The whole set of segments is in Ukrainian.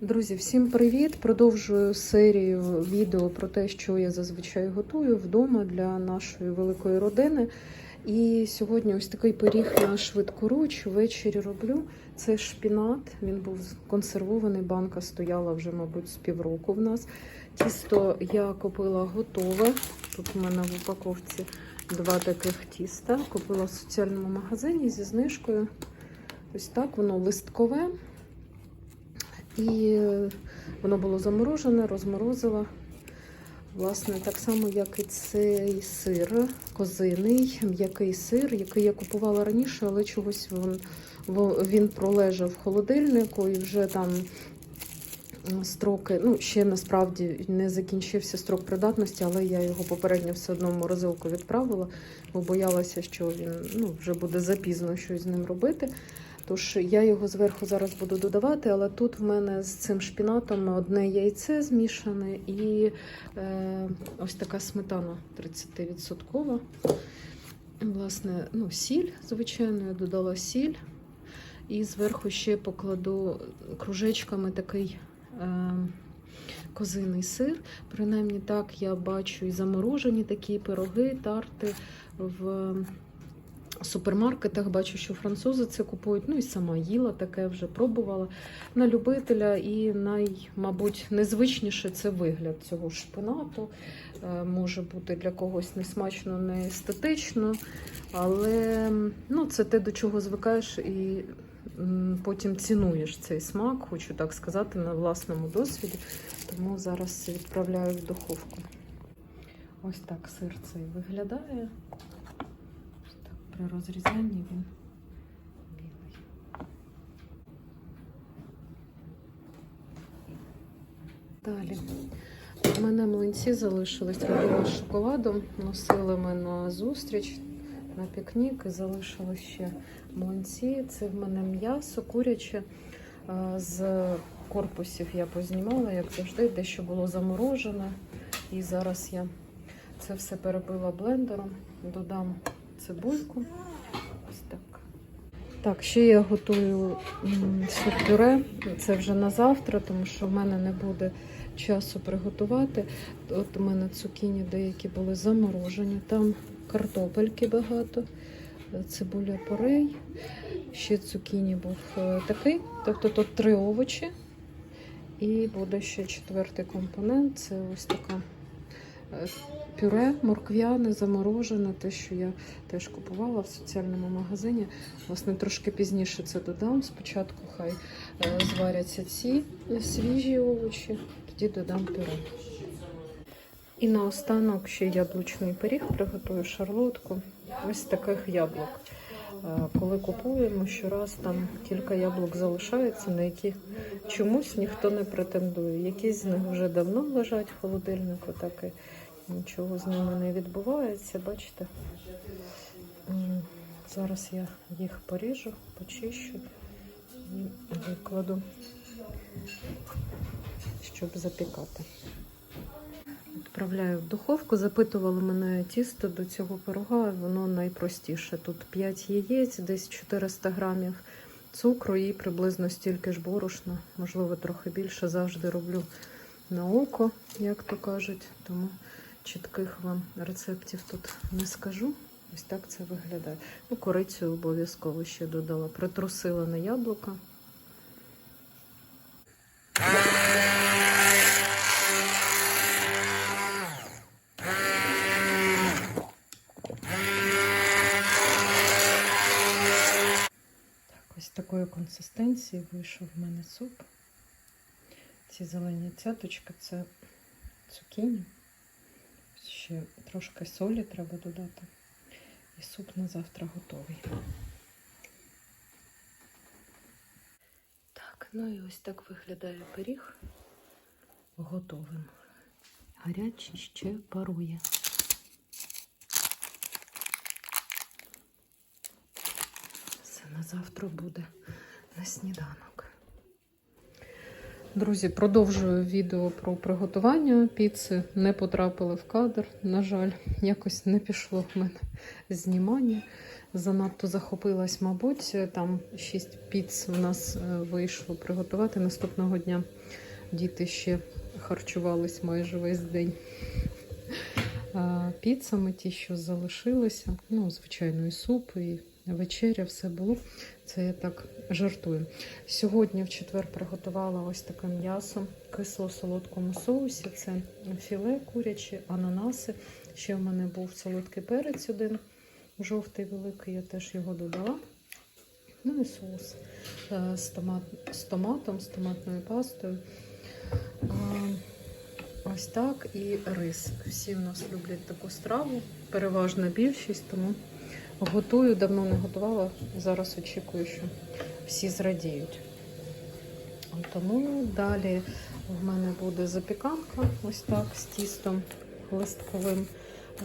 Друзі, всім привіт! Продовжую серію відео про те, що я зазвичай готую вдома для нашої великої родини. І сьогодні ось такий пиріг на швидкоруч ввечері роблю. Це шпінат. Він був консервований, банка стояла вже, мабуть, з півроку в нас. Тісто я купила готове. Тут у мене в упаковці два таких тіста. Купила в соціальному магазині зі знижкою. Ось так, воно листкове. І воно було заморожене, розморозила. Власне, так само, як і цей сир, козиний, м'який сир, який я купувала раніше, але чогось він, він пролежав в холодильнику і вже там строки, ну, ще насправді не закінчився строк придатності, але я його попередньо все одно в морозилку відправила, бо боялася, що він ну, вже буде запізно щось з ним робити. Тож я його зверху зараз буду додавати, але тут в мене з цим шпінатом одне яйце змішане і е, ось така сметана 30%. Власне, ну, сіль, звичайно, я додала сіль. І зверху ще покладу кружечками такий е, козиний сир. Принаймні так я бачу і заморожені такі пироги, тарти в супермаркетах бачу, що французи це купують. Ну і сама їла таке вже пробувала на любителя. І най, мабуть, незвичніше це вигляд цього шпинату. Е, Може бути для когось не смачно, не естетично, але ну, це те, до чого звикаєш і потім цінуєш цей смак, хочу так сказати, на власному досвіді. Тому зараз відправляю в духовку. Ось так сир цей виглядає. При розрізанні він білий. Далі. У мене млинці залишились робила з шоколадом. Носили ми на зустріч, на пікнік і залишились ще млинці. Це в мене м'ясо куряче. З корпусів я познімала, як завжди, дещо було заморожене. І зараз я це все перебила блендером, додам цибульку. Ось так. Так, ще я готую суп-пюре. Це вже на завтра, тому що в мене не буде часу приготувати. От у мене цукіні деякі були заморожені. Там картопельки багато, цибуля порей. Ще цукіні був е, такий. Тобто тут три овочі. І буде ще четвертий компонент. Це ось така пюре морквяне, заморожене, те, що я теж купувала в соціальному магазині. Власне, трошки пізніше це додам. Спочатку хай е, зваряться ці свіжі овочі, тоді додам пюре. І наостанок ще яблучний пиріг, приготую шарлотку. Ось таких яблук. Е, Коли купуємо, щораз там кілька яблук залишається, на які чомусь ніхто не претендує. Якісь з них вже давно лежать в холодильнику, так і Нічого з ними не відбувається, бачите? Зараз я їх поріжу, почищу і викладу, щоб запікати. Відправляю в духовку. Запитували мене тісто до цього пирога, воно найпростіше. Тут 5 яєць, десь 400 грамів цукру і приблизно стільки ж борошна, можливо, трохи більше. Завжди роблю на око, як то кажуть. Тому чітких вам рецептів тут не скажу. Ось так це виглядає. Ну, корицю обов'язково ще додала. Притрусила на яблука. Так, ось такої консистенції вийшов в мене суп. Ці зелені цяточки це цукіні. Ще трошки солі треба додати. І суп на завтра готовий. Так, ну і ось так виглядає пиріг готовим. Гарячий ще парує. Все на завтра буде на сніданок. Друзі, продовжую відео про приготування піци. Не потрапили в кадр. На жаль, якось не пішло в мене знімання. Занадто захопилась, мабуть. Там шість піц у нас е, вийшло приготувати наступного дня. Діти ще харчувались майже весь день. Піцами ті, що залишилися. Ну, звичайно, і суп, і вечеря, все було. Це я так жартую. Сьогодні в четвер приготувала ось таке м'ясо в кисло-солодкому соусі. Це філе курячі, ананаси. Ще в мене був солодкий перець один, жовтий великий, я теж його додала. Ну і соус е, з, томат, з томатом, з томатною пастою. Ось так і рис. Всі у нас люблять таку страву, переважна більшість, тому готую, давно не готувала. Зараз очікую, що всі зрадіють. Тому далі в мене буде запіканка, ось так, з тістом листковим.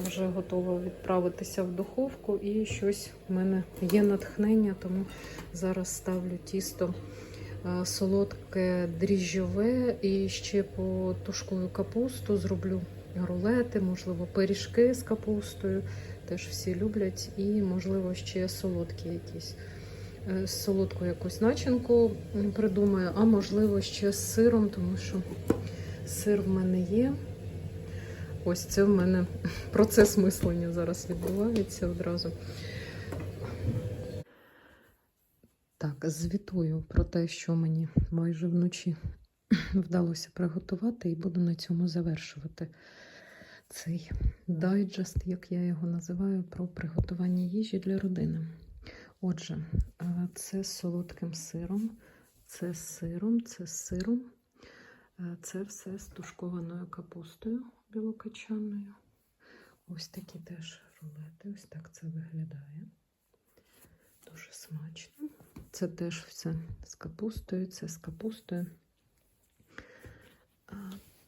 Вже готова відправитися в духовку. І щось в мене є натхнення, тому зараз ставлю тісто е, солодке дріжджове і ще потушкую капусту, зроблю рулети, можливо, пиріжки з капустою. Теж всі люблять, і, можливо, ще солодкі якісь. Е, Солодку якусь начинку придумаю, а можливо, ще з сиром, тому що сир в мене є. Ось це в мене процес мислення зараз відбувається одразу. Так, звітую про те, що мені майже вночі вдалося приготувати, і буду на цьому завершувати цей дайджест, як я його називаю, про приготування їжі для родини. Отже, е, це з солодким сиром, це з сиром, це з сиром. Е, Це все з тушкованою капустою білокачаною. Ось такі теж рулети. Ось так це виглядає. Дуже смачно. Це теж все з капустою, це з капустою.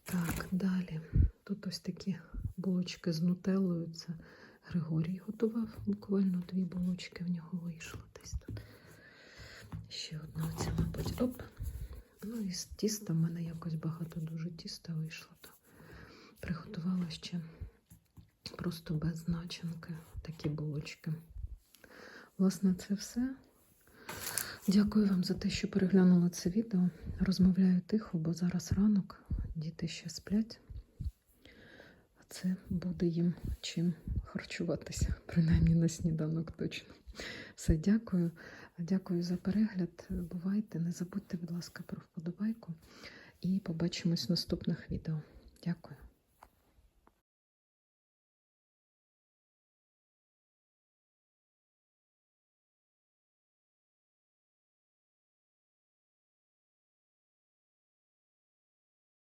Так, далі. Тут ось такі булочки з нутеллою. Це Григорій готував. Буквально дві булочки в нього вийшло десь тут. Ще одна оця, мабуть. Оп. Ну і з тіста в мене якось багато дуже тіста вийшло. То приготувала ще просто без начинки такі булочки. Власне, це все. Дякую вам за те, що переглянули це відео. Розмовляю тихо, бо зараз ранок, діти ще сплять. Це буде їм чим харчуватися, принаймні на сніданок точно. Все, дякую. Дякую за перегляд. Бувайте, не забудьте, будь ласка, про вподобайку. І побачимось в наступних відео. Дякую.